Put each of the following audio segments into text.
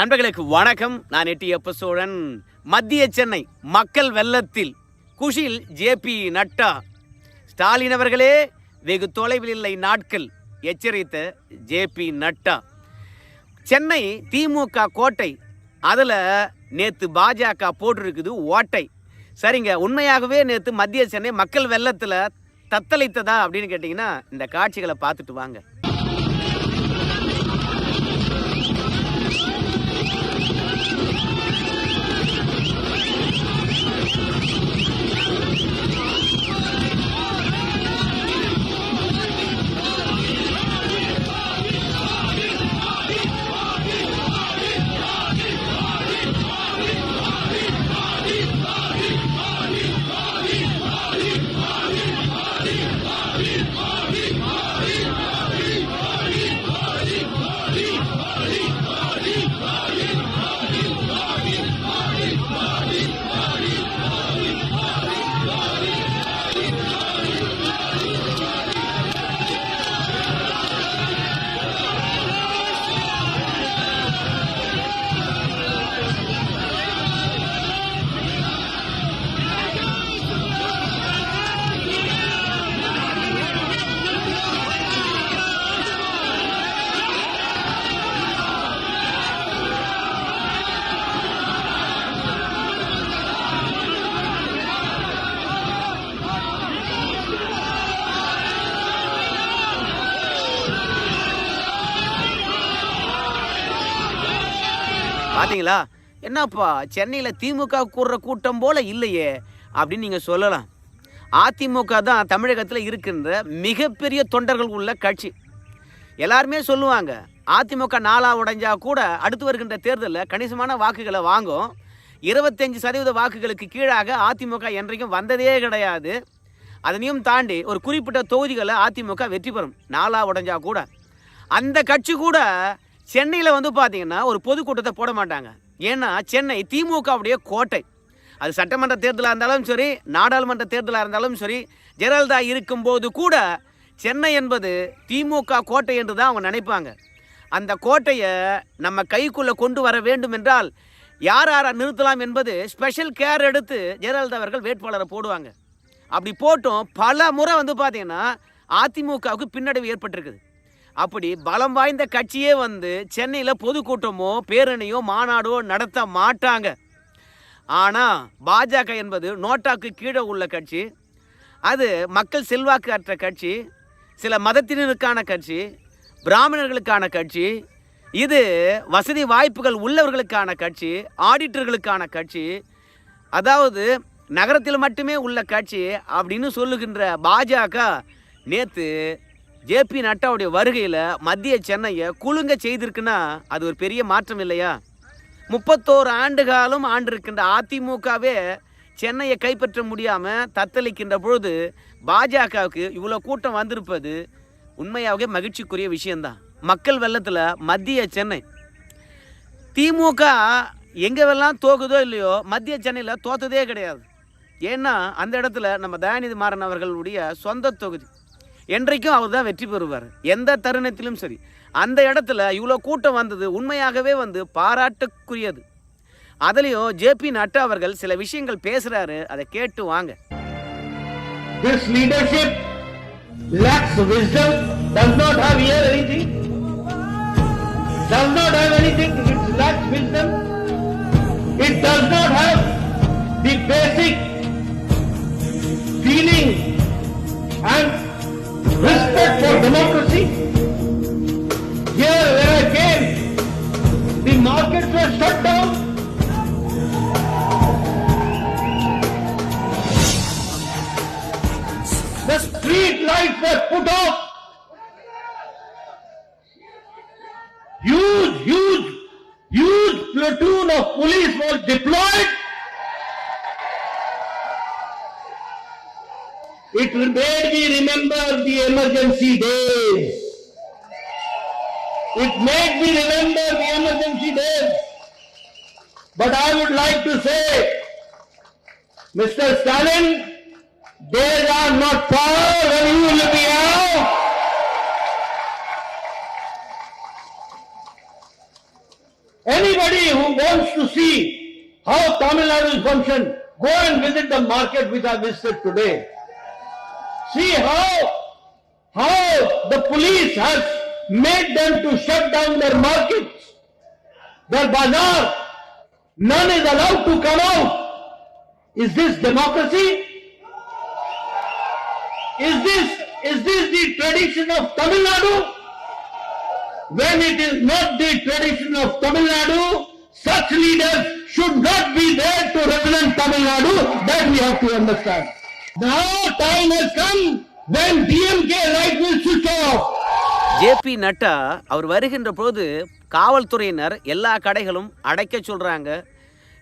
நண்பர்களுக்கு வணக்கம். நான் எட்டி எப்ப சோழன். மத்திய சென்னை மக்கள் வெள்ளத்தில். குஷில் ஜேபி நட்டா. ஸ்டாலின் அவர்களே வெகு தொலைவில் இல்லை நாட்கள். எச்சரித்த ஜேபி நட்டா. சென்னை திமுக கோட்டை. அதில் நேற்று பாஜக போட்டிருக்குது ஓட்டை. சரிங்க உண்மையாகவே நேற்று மத்திய சென்னை மக்கள் வெள்ளத்தில் தத்தளித்ததா அப்படின்னு கேட்டிங்கன்னா இந்த காட்சிகளை பார்த்துட்டு வாங்க. பார்த்தீங்களா என்னப்பா சென்னையில் திமுக கூடுற கூட்டம் போல இல்லையே அப்படின்னு நீங்கள் சொல்லலாம். அதிமுக தான் தமிழகத்தில் இருக்கின்ற மிகப்பெரிய தொண்டர்கள் உள்ள கட்சி. எல்லாருமே சொல்லுவாங்க அதிமுக நாளா உடைஞ்சா கூட அடுத்து வருகின்ற தேர்தலில் கணிசமான வாக்குகளை வாங்கும். இருபத்தஞ்சி சதவீத வாக்குகளுக்கு கீழாக அதிமுக என்றைக்கும் வந்ததே கிடையாது. அதனையும் தாண்டி ஒரு குறிப்பிட்ட தொகுதிகளை அதிமுக வெற்றி பெறும். நாளா உடைஞ்சா கூட. அந்த கட்சி கூட சென்னையில் வந்து பார்த்தீங்கன்னா ஒரு பொதுக்கூட்டத்தை போட மாட்டாங்க. ஏன்னா சென்னை திமுகவுடைய கோட்டை. அது சட்டமன்ற தேர்தலாக இருந்தாலும் சரி நாடாளுமன்ற தேர்தலாக இருந்தாலும் சரி ஜெயலலிதா இருக்கும்போது கூட சென்னை என்பது திமுக கோட்டை என்று தான் அவங்க நினைப்பாங்க. அந்த கோட்டையை நம்ம கைக்குள்ளே கொண்டு வர வேண்டும் என்றால் யார் யாரை நிறுத்தலாம் என்பது ஸ்பெஷல் கேர் எடுத்து ஜெயலலிதா அவர்கள் வேட்பாளரை போடுவாங்க. அப்படி போட்டும் பல முறை வந்து பார்த்தீங்கன்னா அதிமுகவுக்கு பின்னடைவு ஏற்பட்டிருக்குது. அப்படி பலம் வாய்ந்த கட்சியே வந்து சென்னையில் பொதுக்கூட்டமோ பேரணியோ மாநாடோ நடத்த மாட்டாங்க. ஆனால் பாஜக என்பது நோட்டாக்கு கீழே உள்ள கட்சி. அது மக்கள் செல்வாக்கு அற்ற கட்சி. சில மதத்தினருக்கான கட்சி பிராமணர்களுக்கான கட்சி. இது வசதி வாய்ப்புகள் உள்ளவர்களுக்கான கட்சி ஆடிட்டர்களுக்கான கட்சி. அதாவது நகரத்தில் மட்டுமே உள்ள கட்சி அப்படின்னு சொல்லுகின்ற பாஜக நேற்று ஜேபி நட்டாவுடைய வருகையில் மத்திய சென்னையை குலுங்க செய்திருக்குன்னா அது ஒரு பெரிய மாற்றம் இல்லையா? முப்பத்தோரு ஆண்டு காலம் ஆண்டிருக்கின்ற அதிமுகவே சென்னையை கைப்பற்ற முடியாமல் தத்தளிக்கின்ற பொழுது பாஜகவுக்கு இவ்வளோ கூட்டம் வந்திருப்பது உண்மையாகவே மகிழ்ச்சிக்குரிய விஷயந்தான் மக்கள் வெள்ளத்தில் மத்திய சென்னை. திமுக எங்கெல்லாம் தோக்குதோ இல்லையோ மத்திய சென்னையில் தோத்ததே கிடையாது. ஏன்னா அந்த இடத்துல நம்ம தயாநிதி மாறன் அவர்களுடைய சொந்த தொகுதி. என்றைக்கும் அவர் தான் வெற்றி பெறுவார். எந்த தருணத்திலும் சரி. அந்த இடத்துல இவ்வளோ கூட்டம் வந்தது உண்மையாகவே வந்து பாராட்டுக்குரியது. அதுலேயும் ஜேபி நட்டா அவர்கள் சில விஷயங்கள் பேசுகிறாரு அதை கேட்டு வாங்க. This leadership lacks wisdom, does not have here anything, does not have anything, it lacks wisdom, of police was deployed. It made me remember the emergency days. It made me remember the emergency days. But I would like to say, Mr. Stalin, days are not far when you will be out. Anybody who wants to see how Tamil Nadu function, go and visit the market which I visited today. See how, how the police has made them to shut down their markets, their bazaar. None is allowed to come out. Is this democracy? Is this, is this the tradition of Tamil Nadu? When it is not the tradition of Tamil Nadu, such leaders should not be there to represent Tamil Nadu. That we have to understand. Now time has come when DMK light will switch off. JP Nadda அவர் வருகின்ற போது காவல்துறையினர் எல்லா கடைகளும் அடைக்க சொல்கிறாங்க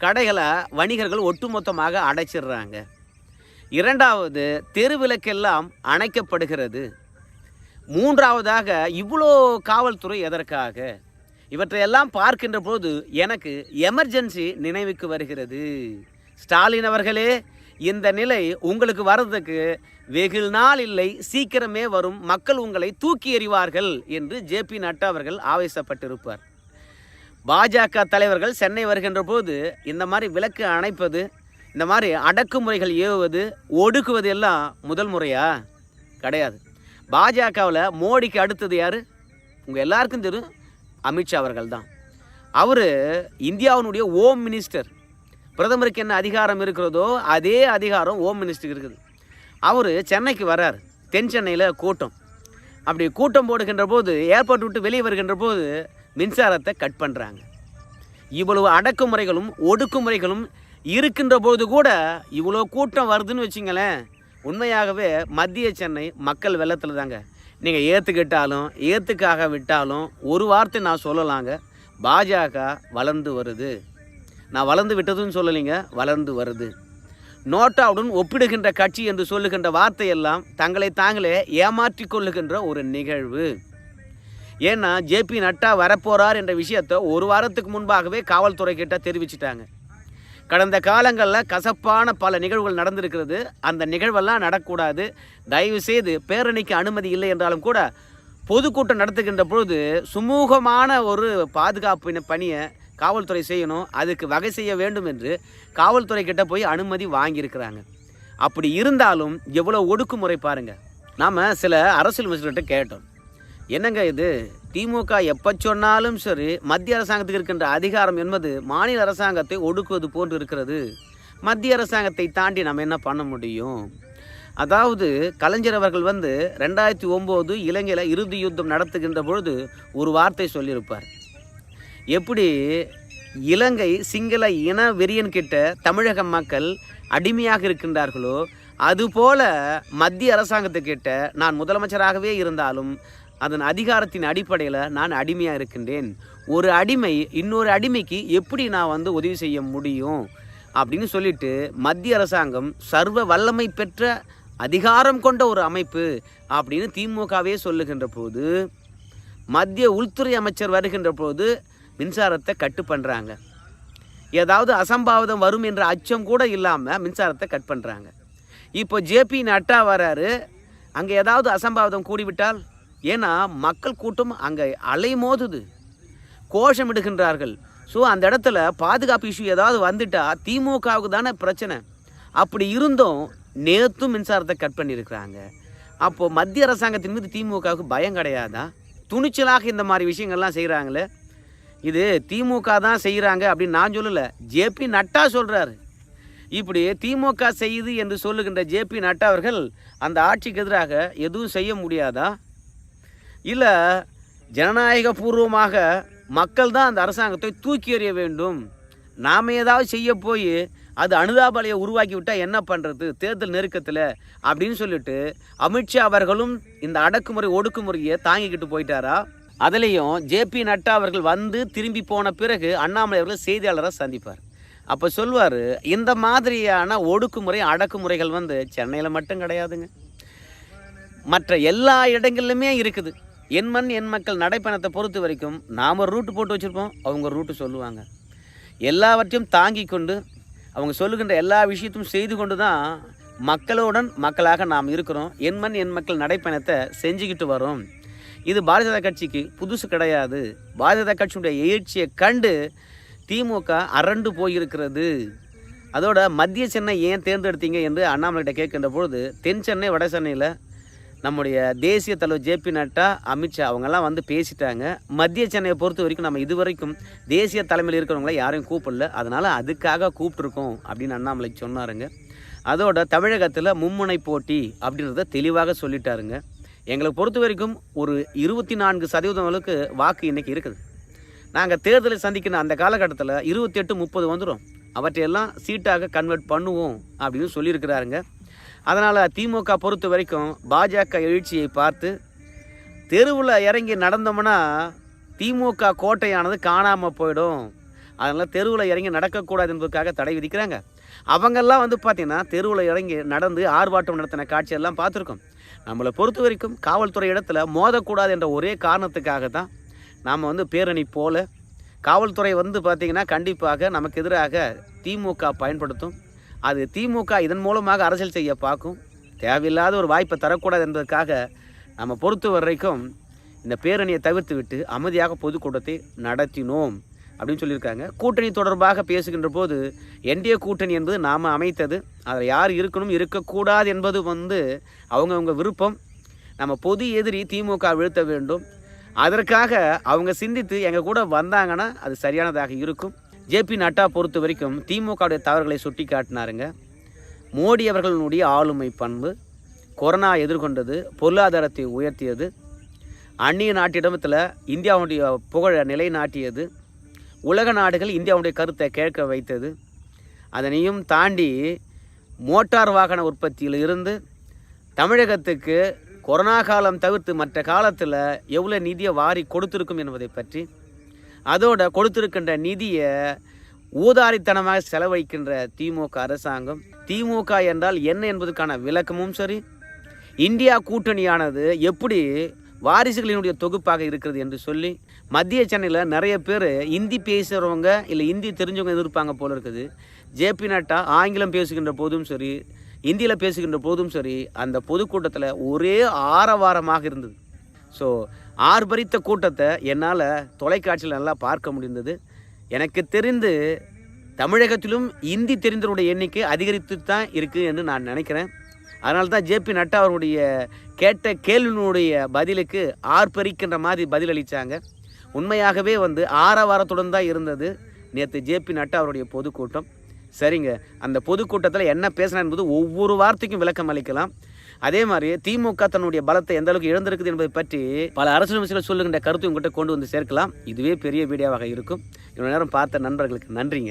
கடைகளை வணிகர்கள் ஒட்டுமொத்தமாக அடைச்சிடுறாங்க இரண்டாவது தெருவிளக்கெல்லாம் அணைக்கப்படுகிறது மூன்றாவதாக இவ்வளோ காவல்துறை எதற்காக? இவற்றையெல்லாம் பார்க்கின்ற போது எனக்கு எமர்ஜென்சி நினைவுக்கு வருகிறது. ஸ்டாலின் அவர்களே இந்த நிலை உங்களுக்கு வர்றதுக்கு வெகு நாள் இல்லை சீக்கிரமே வரும் மக்கள் உங்களை தூக்கி எறிவார்கள் என்று ஜேபி நட்டா அவர்கள் ஆவேசப்பட்டிருப்பார். பாஜக தலைவர்கள் சென்னை வருகின்ற போது இந்த மாதிரி விளக்கு அணைப்பது இந்த மாதிரி அடக்குமுறைகள் ஏவுவது ஒடுக்குவது எல்லாம் முதல் முறையா? கிடையாது. பாஜகவில் மோடிக்கு அடுத்தது யார்? உங்கள் எல்லாருக்கும் தெரியும் அமித்ஷா அவர்கள் தான் அவர் இந்தியாவினுடைய ஓம் மினிஸ்டர் பிரதமருக்கு என்ன அதிகாரம் இருக்கிறதோ அதே அதிகாரம் ஓம் மினிஸ்டருக்கு இருக்குது. அவர் சென்னைக்கு வர்றார் தென் சென்னையில் கூட்டம். அப்படி கூட்டம் போடுகின்ற போது ஏர்போர்ட் விட்டு வெளியே வருகின்ற போது மின்சாரத்தை கட் பண்ணுறாங்க இவ்வளவு அடக்குமுறைகளும் ஒடுக்குமுறைகளும் இருக்கின்ற போது கூட இவ்வளோ கூட்டம் வருதுன்னு வச்சுங்களேன் உண்மையாகவே மத்திய சென்னை மக்கள் வெள்ளத்தில் தாங்க. நீங்கள் ஏற்றுக்கிட்டாலும் ஏற்றுக்காக விட்டாலும் ஒரு வார்த்தை நான் சொல்லலாங்க. பாஜக வளர்ந்து வருது. நான் வளர்ந்து விட்டதுன்னு சொல்லலைங்க வளர்ந்து வருது. நோட்டாவுடன் ஒப்பிடுகின்ற கட்சி என்று சொல்லுகின்ற வார்த்தையெல்லாம் தங்களை தாங்களே ஏமாற்றி கொள்ளுகின்ற ஒரு நிகழ்வு. ஏன்னா ஜேபி நட்டா வரப்போறார் என்ற விஷயத்தை ஒரு வாரத்துக்கு முன்பாகவே காவல்துறை கிட்ட தெரிவிச்சிட்டாங்க. கடந்த காலங்களில் கசப்பான பல நிகழ்வுகள் நடந்திருக்கிறது. அந்த நிகழ்வெல்லாம் நடக்கூடாது. தயவு செய்து பேரணிக்கு அனுமதி இல்லை என்றாலும் கூட பொதுக்கூட்டம் நடத்துகின்ற பொழுது சுமூகமான ஒரு பாதுகாப்பு பணியை காவல்துறை செய்யணும். அதுக்கு வகை செய்ய வேண்டும் என்று காவல்துறை கிட்ட போய் அனுமதி வாங்கியிருக்கிறாங்க. அப்படி இருந்தாலும் எவ்வளோ ஒடுக்குமுறை பாருங்கள் நாம் சில அரசியல் அமைச்சர்கிட்ட கேட்டோம். என்னங்க இது? திமுக எப்போ சொன்னாலும் சரி மத்திய அரசாங்கத்துக்கு இருக்கின்ற அதிகாரம் என்பது மாநில அரசாங்கத்தை ஒடுக்குவது போன்று இருக்கிறது. மத்திய அரசாங்கத்தை தாண்டி நம்ம என்ன பண்ண முடியும்? அதாவது கலைஞர் அவர்கள் வந்து ரெண்டாயிரத்தி ஒம்பது இலங்கையில் இறுதி யுத்தம் நடத்துகின்ற பொழுது ஒரு வார்த்தை சொல்லியிருப்பார். எப்படி? இலங்கை சிங்கள இன வெறியன் கிட்ட தமிழக மக்கள் அடிமையாக இருக்கின்றார்களோ அதுபோல மத்திய அரசாங்கத்துக்கிட்ட நான் முதலமைச்சராகவே இருந்தாலும் அதன் அதிகாரத்தின் அடிப்படையில் நான் அடிமையாக இருக்கின்றேன். ஒரு அடிமை இன்னொரு அடிமைக்கு எப்படி நான் வந்து உதவி செய்ய முடியும்? அப்படின்னு சொல்லிட்டு மத்திய அரசாங்கம் சர்வ வல்லமை பெற்ற அதிகாரம் கொண்ட ஒரு அமைப்பு அப்படின்னு திமுகவே சொல்லுகின்ற போது மத்திய உள்துறை அமைச்சர் வருகின்ற போது மின்சாரத்தை கட்டு பண்ணுறாங்க ஏதாவது அசம்பாவிதம் வரும் என்ற அச்சம் கூட இல்லாமல் மின்சாரத்தை கட் பண்ணுறாங்க இப்போ ஜேபி நட்டா வராரு. அங்கே ஏதாவது அசம்பாவிதம் கூடிவிட்டால்? ஏன்னா மக்கள் கூட்டம் அங்கே அலைமோதுது. கோஷமிடுகின்றார்கள் ஸோ அந்த இடத்துல பாதுகாப்பு இஷ்யூ ஏதாவது வந்துட்டா திமுகவுக்கு தானே பிரச்சனை. அப்படி இருந்தும் நேற்றும் மின்சாரத்தை கட் பண்ணியிருக்கிறாங்க. அப்போது மத்திய அரசாங்கத்தின் மீது திமுகவுக்கு பயம் கிடையாதா? துணிச்சலாக இந்த மாதிரி விஷயங்கள்லாம் செய்கிறாங்களே இது திமுக தான் செய்கிறாங்க அப்படின்னு நான் சொல்லலை. ஜேபி நட்டா சொல்கிறாரு இப்படி திமுக செய்யுது என்று சொல்லுகின்ற ஜேபி நட்டா அவர்கள் அந்த ஆட்சிக்கு எதிராக எதுவும் செய்ய முடியாதா? இல்லை ஜனநாயக பூர்வமாக மக்கள் தான் அந்த அரசாங்கத்தை தூக்கி எறிய வேண்டும். நாம் ஏதாவது செய்ய போய் அது அனுதாபலையை உருவாக்கி விட்டால் என்ன பண்ணுறது தேர்தல் நெருக்கத்தில் அப்படின்னு சொல்லிட்டு அமித்ஷா அவர்களும் இந்த அடக்குமுறை ஒடுக்குமுறையை தாங்கிக்கிட்டு போயிட்டாரா? அதுலேயும் ஜேபி நட்டா அவர்கள் வந்து திரும்பி போன பிறகு அண்ணாமலை அவர்கள் செய்தியாளராக சந்திப்பார். அப்போ சொல்வார் இந்த மாதிரியான ஒடுக்குமுறை அடக்குமுறைகள் வந்து சென்னையில் மட்டும் கிடையாதுங்க. மற்ற எல்லா இடங்கள்லுமே இருக்குது. என் மண் என் மக்கள் நடைப்பயணத்தை பொறுத்த வரைக்கும் நாம் ஒரு ரூட்டு போட்டு வச்சுருப்போம் அவங்க ரூட்டு சொல்லுவாங்க. எல்லாவற்றையும் தாங்கி கொண்டு அவங்க சொல்லுகின்ற எல்லா விஷயத்தையும் செய்து கொண்டு தான் மக்களுடன் மக்களாக நாம் இருக்கிறோம். என் மண் என் மக்கள் நடைப்பயணத்தை செஞ்சுக்கிட்டு வரோம். இது பாரதிய ஜனதா கட்சிக்கு புதுசு கிடையாது. பாரதிய ஜனதா கட்சியுடைய எழுச்சியை கண்டு திமுக அரண்டு போயிருக்கிறது. அதோட மத்திய சென்னை ஏன் தேர்ந்தெடுத்தீங்க என்று அண்ணாமலைகிட்ட கேட்கின்ற பொழுது தென் சென்னை வட சென்னையில் நம்முடைய தேசிய தலைவர் ஜேபி நட்டா அமித்ஷா அவங்கெல்லாம் வந்து பேசிட்டாங்க. மத்திய சென்னையை பொறுத்த வரைக்கும் நம்ம இதுவரைக்கும் தேசிய தலைமையில் இருக்கிறவங்கள யாரையும் கூப்பிடல. அதனால் அதுக்காக கூப்பிட்ருக்கோம் அப்படின்னு அண்ணாமலை சொன்னாருங்க. அதோட தமிழகத்தில் மும்முனை போட்டி அப்படின்றத தெளிவாக சொல்லிட்டாருங்க. எங்களை பொறுத்த வரைக்கும் ஒரு இருபத்தி நான்கு சதவீதம் அளவுக்கு வாக்கு இன்னைக்கு இருக்குது. நாங்கள் தேர்தலை சந்திக்கிற அந்த காலகட்டத்தில் இருபத்தெட்டு முப்பது வந்துடும் அவற்றையெல்லாம் சீட்டாக கன்வெர்ட் பண்ணுவோம் அப்படின்னு சொல்லியிருக்கிறாருங்க. அதனால் திமுக பொறுத்த வரைக்கும் பாஜக எழுச்சியை பார்த்து தெருவில் இறங்கி நடந்தோம்னா திமுக கோட்டையானது காணாமல் போயிடும். அதனால் தெருவில் இறங்கி நடக்கக்கூடாது என்பதற்காக தடை விதிக்கிறாங்க. அவங்கெல்லாம் வந்து பார்த்திங்கன்னா தெருவில் இறங்கி நடந்து ஆர்ப்பாட்டம் நடத்தின காட்சியெல்லாம் பார்த்துருக்கோம். நம்மளை பொறுத்த வரைக்கும் காவல்துறை இடத்துல மோதக்கூடாது என்ற ஒரே காரணத்துக்காக தான் நாம் வந்து பேரணி போல காவல்துறை வந்து பார்த்திங்கன்னா கண்டிப்பாக நமக்கு எதிராக திமுக பயன்படுத்தும். அது திமுக இதன் மூலமாக அரசியல் செய்ய பார்க்கும். தேவையில்லாத ஒரு வாய்ப்பை தரக்கூடாது என்பதற்காக நம்ம பொறுத்த வரைக்கும் இந்த பேரணியை தவிர்த்து விட்டு அமைதியாக பொதுக்கூட்டத்தை நடத்தினோம் அப்படின்னு சொல்லியிருக்காங்க. கூட்டணி தொடர்பாக பேசுகின்ற போது என்டிஏ கூட்டணி என்பது நாம் அமைத்தது அதில் யார் இருக்கணும் இருக்கக்கூடாது என்பது வந்து அவங்கவுங்க விருப்பம். நம்ம பொது எதிரி திமுக வீழ்த்த வேண்டும். அதற்காக அவங்க சிந்தித்து எங்கள் கூட வந்தாங்கன்னா அது சரியானதாக இருக்கும். ஜேபி நட்டா பொறுத்த வரைக்கும் திமுகவுடைய தவறுகளை சுட்டி காட்டினாருங்க மோடி அவர்களுடைய ஆளுமை பண்பு கொரோனா எதிர்கொண்டது பொருளாதாரத்தை உயர்த்தியது அந்நிய நாட்டிடத்தில் இந்தியாவுடைய புகழ நிலைநாட்டியது உலக நாடுகள் இந்தியாவுடைய கருத்தை கேட்க வைத்தது. அதனையும் தாண்டி மோட்டார் வாகன உற்பத்தியில் இருந்து தமிழகத்துக்கு கொரோனா காலம் தவிர்த்து மற்ற காலத்தில் எவ்வளோ நிதியை வாரி கொடுத்துருக்கும் என்பதை பற்றி அதோட கொடுத்திருக்கின்ற நிதியை ஊதாரித்தனமாக செலவழிக்கின்ற திமுக அரசாங்கம் திமுக என்றால் என்ன என்பதற்கான விளக்கமும் சரி இந்தியா கூட்டணியானது எப்படி வாரிசுகளினுடைய தொகுப்பாக இருக்கிறது என்று சொல்லி மத்திய சென்னையில் நிறைய பேர் இந்தி பேசுகிறவங்க இல்லை இந்தி தெரிஞ்சவங்க எதிர்ப்பாங்க போல இருக்குது. ஜேபி நட்டா ஆங்கிலம் பேசுகின்ற போதும் சரி இந்தியில் பேசுகின்ற போதும் சரி அந்த பொதுக்கூட்டத்தில் ஒரே ஆரவாரமாக இருந்தது. ஸோ ஆர்ப்பரித்த கூட்டத்தை என்னால் தொலைக்காட்சியில் நல்லா பார்க்க முடிந்தது. எனக்கு தெரிந்து தமிழகத்திலும் இந்தி தெரிந்தவருடைய எண்ணிக்கை அதிகரித்து தான் இருக்குது என்று நான் நினைக்கிறேன். அதனால தான் ஜேபி நட்டா அவருடைய கேட்ட கேள்வியினுடைய பதிலுக்கு ஆர்ப்பரிக்கின்ற மாதிரி பதிலளித்தாங்க உண்மையாகவே வந்து ஆரவாரத்துடன் தான் இருந்தது நேற்று ஜேபி நட்டா அவருடைய பொதுக்கூட்டம். சரிங்க அந்த பொதுக்கூட்டத்தில் என்ன பேசினா என்பது ஒவ்வொரு வார்த்தைக்கும் விளக்கம் அளிக்கலாம். அதே மாதிரி திமுக தன்னுடைய பலத்தை எந்த அளவுக்கு இழந்திருக்குது என்பதை பற்றி பல அரசியல் விஷயங்கள் சொல்லுகின்ற கருத்து உங்கள்கிட்ட கொண்டு வந்து சேர்க்கலாம். இதுவே பெரிய வீடியோவாக இருக்கும். இவ்வளோ நேரம் பார்த்த நண்பர்களுக்கு நன்றிங்க.